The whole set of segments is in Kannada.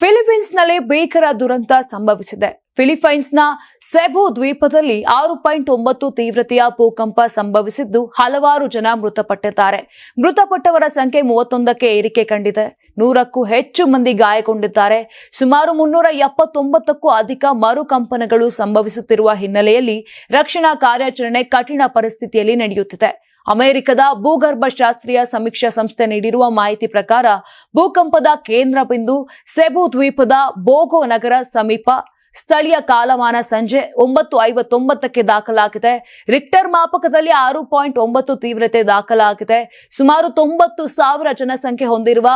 ಫಿಲಿಪೀನ್ಸ್ನಲ್ಲಿ ಭೀಕರ ದುರಂತ ಸಂಭವಿಸಿದೆ. ಫಿಲಿಪೈನ್ಸ್ನ ಸೆಬು ದ್ವೀಪದಲ್ಲಿ ಆರು ಪಾಯಿಂಟ್ ಒಂಬತ್ತು ತೀವ್ರತೆಯ ಭೂಕಂಪ ಸಂಭವಿಸಿದ್ದು ಹಲವಾರು ಜನ ಮೃತಪಟ್ಟಿದ್ದಾರೆ. ಮೃತಪಟ್ಟವರ ಸಂಖ್ಯೆ ಮೂವತ್ತೊಂದಕ್ಕೆ ಏರಿಕೆ ಕಂಡಿದೆ. ನೂರಕ್ಕೂ ಹೆಚ್ಚು ಮಂದಿ ಗಾಯಗೊಂಡಿದ್ದಾರೆ. ಸುಮಾರು ಮುನ್ನೂರ ಎಪ್ಪತ್ತೊಂಬತ್ತಕ್ಕೂ ಅಧಿಕ ಮರುಕಂಪನಗಳು ಸಂಭವಿಸುತ್ತಿರುವ ಹಿನ್ನೆಲೆಯಲ್ಲಿ ರಕ್ಷಣಾ ಕಾರ್ಯಾಚರಣೆ ಕಠಿಣ ಪರಿಸ್ಥಿತಿಯಲ್ಲಿ ನಡೆಯುತ್ತಿದೆ. ಅಮೆರಿಕದ ಭೂಗರ್ಭ ಶಾಸ್ತ್ರೀಯ ಸಮೀಕ್ಷಾ ಸಂಸ್ಥೆ ನೀಡಿರುವ ಮಾಹಿತಿ ಪ್ರಕಾರ ಭೂಕಂಪದ ಕೇಂದ್ರ ಬಿಂದು ಸೆಬು ದ್ವೀಪದ ಬೋಗೋ ನಗರ ಸಮೀಪ ಸ್ಥಳೀಯ ಕಾಲಮಾನ ಸಂಜೆ ಒಂಬತ್ತು ಐವತ್ತೊಂಬತ್ತಕ್ಕೆ ದಾಖಲಾಗಿದೆ. ರಿಕ್ಟರ್ ಮಾಪಕದಲ್ಲಿ ಆರು ಪಾಯಿಂಟ್ ಒಂಬತ್ತು ತೀವ್ರತೆ ದಾಖಲಾಗಿದೆ. ಸುಮಾರು ತೊಂಬತ್ತು ಸಾವಿರ ಜನಸಂಖ್ಯೆ ಹೊಂದಿರುವ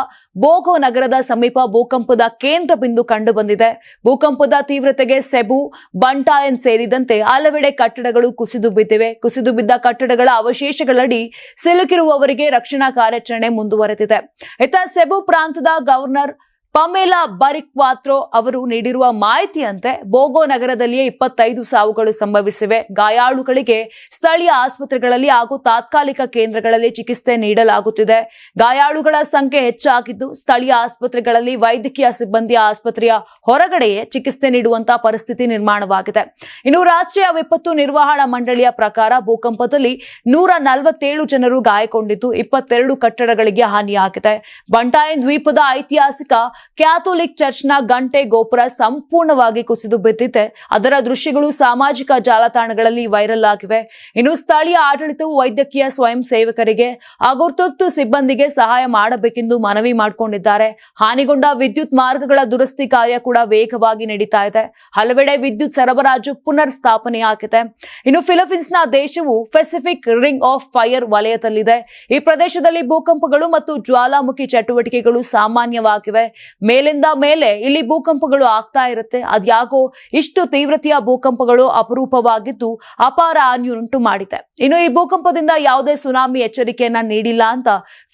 ಬೋಗೋ ನಗರದ ಸಮೀಪ ಭೂಕಂಪದ ಕೇಂದ್ರ ಬಿಂದು ಕಂಡು ಬಂದಿದೆ ಭೂಕಂಪದ ತೀವ್ರತೆಗೆ ಸೆಬು, ಬಂಟಾಯನ್ ಸೇರಿದಂತೆ ಹಲವೆಡೆ ಕಟ್ಟಡಗಳು ಕುಸಿದು ಬಿದ್ದಿವೆ. ಕುಸಿದು ಬಿದ್ದ ಕಟ್ಟಡಗಳ ಅವಶೇಷಗಳಡಿ ಸಿಲುಕಿರುವವರಿಗೆ ರಕ್ಷಣಾ ಕಾರ್ಯಾಚರಣೆ ಮುಂದುವರೆದಿದೆ. ಇತ್ತ ಸೆಬು ಪ್ರಾಂತದ ಗವರ್ನರ್ ಪಮೇಲಾ ಬರಿಕ್ವಾತ್ರೋ ಅವರು ನೀಡಿರುವ ಮಾಹಿತಿಯಂತೆ ಬೋಗೋ ನಗರದಲ್ಲಿಯೇ ಇಪ್ಪತ್ತೈದು ಸಾವುಗಳು ಸಂಭವಿಸಿವೆ. ಗಾಯಾಳುಗಳಿಗೆ ಸ್ಥಳೀಯ ಆಸ್ಪತ್ರೆಗಳಲ್ಲಿ ಹಾಗೂ ತಾತ್ಕಾಲಿಕ ಕೇಂದ್ರಗಳಲ್ಲಿ ಚಿಕಿತ್ಸೆ ನೀಡಲಾಗುತ್ತಿದೆ. ಗಾಯಾಳುಗಳ ಸಂಖ್ಯೆ ಹೆಚ್ಚಾಗಿದ್ದು ಸ್ಥಳೀಯ ಆಸ್ಪತ್ರೆಗಳಲ್ಲಿ ವೈದ್ಯಕೀಯ ಸಿಬ್ಬಂದಿಯ ಆಸ್ಪತ್ರೆಯ ಹೊರಗಡೆಯೇ ಚಿಕಿತ್ಸೆ ನೀಡುವಂತಹ ಪರಿಸ್ಥಿತಿ ನಿರ್ಮಾಣವಾಗಿದೆ. ಇನ್ನು ರಾಷ್ಟ್ರೀಯ ವಿಪತ್ತು ನಿರ್ವಹಣಾ ಮಂಡಳಿಯ ಪ್ರಕಾರ ಭೂಕಂಪದಲ್ಲಿ ನೂರ ನಲವತ್ತೇಳು ಜನರು ಗಾಯಗೊಂಡಿದ್ದು ಇಪ್ಪತ್ತೆರಡು ಕಟ್ಟಡಗಳಿಗೆ ಹಾನಿಯಾಗಿದೆ. ಬಂಟಾಯನ್ ದ್ವೀಪದ ಐತಿಹಾಸಿಕ ಕ್ಯಾಥೋಲಿಕ್ ಚರ್ಚ್ನ ಗಂಟೆ ಗೋಪುರ ಸಂಪೂರ್ಣವಾಗಿ ಕುಸಿದು ಬಿದ್ದಿದೆ. ಅದರ ದೃಶ್ಯಗಳು ಸಾಮಾಜಿಕ ಜಾಲತಾಣಗಳಲ್ಲಿ ವೈರಲ್ ಆಗಿವೆ. ಇನ್ನು ಸ್ಥಳೀಯ ಆಡಳಿತವು ವೈದ್ಯಕೀಯ ಸ್ವಯಂ ಸೇವಕರಿಗೆ ಹಾಗೂ ತುರ್ತು ಸಿಬ್ಬಂದಿಗೆ ಸಹಾಯ ಮಾಡಬೇಕೆಂದು ಮನವಿ ಮಾಡಿಕೊಂಡಿದ್ದಾರೆ. ಹಾನಿಗೊಂಡ ವಿದ್ಯುತ್ ಮಾರ್ಗಗಳ ದುರಸ್ತಿ ಕಾರ್ಯ ಕೂಡ ವೇಗವಾಗಿ ನಡೀತಾ ಇದೆ. ಹಲವೆಡೆ ವಿದ್ಯುತ್ ಸರಬರಾಜು ಪುನರ್ ಸ್ಥಾಪನೆಯಾಗಿದೆ ಇನ್ನು ಫಿಲಿಪೀನ್ಸ್ನ ದೇಶವು ಪೆಸಿಫಿಕ್ ರಿಂಗ್ ಆಫ್ ಫೈರ್ ವಲಯದಲ್ಲಿದೆ. ಈ ಪ್ರದೇಶದಲ್ಲಿ ಭೂಕಂಪಗಳು ಮತ್ತು ಜ್ವಾಲಾಮುಖಿ ಚಟುವಟಿಕೆಗಳು ಸಾಮಾನ್ಯವಾಗಿವೆ. ಮೇಲಿಂದ ಮೇಲೆ ಇಲ್ಲಿ ಭೂಕಂಪಗಳು ಆಗ್ತಾ ಇರುತ್ತೆ. ಅದ್ಯಾಗೋ ಇಷ್ಟು ತೀವ್ರತೆಯ ಭೂಕಂಪಗಳು ಅಪರೂಪವಾಗಿದ್ದು ಅಪಾರ ಹಾನಿಯುಂಟು ಮಾಡಿದೆ. ಇನ್ನು ಈ ಭೂಕಂಪದಿಂದ ಯಾವುದೇ ಸುನಾಮಿ ಎಚ್ಚರಿಕೆಯನ್ನ ನೀಡಿಲ್ಲ ಅಂತ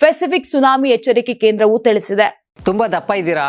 ಪೆಸಿಫಿಕ್ ಸುನಾಮಿ ಎಚ್ಚರಿಕೆ ಕೇಂದ್ರವು ತಿಳಿಸಿದೆ. ತುಂಬಾ ದಪ್ಪ ಇದ್ದೀರಾ?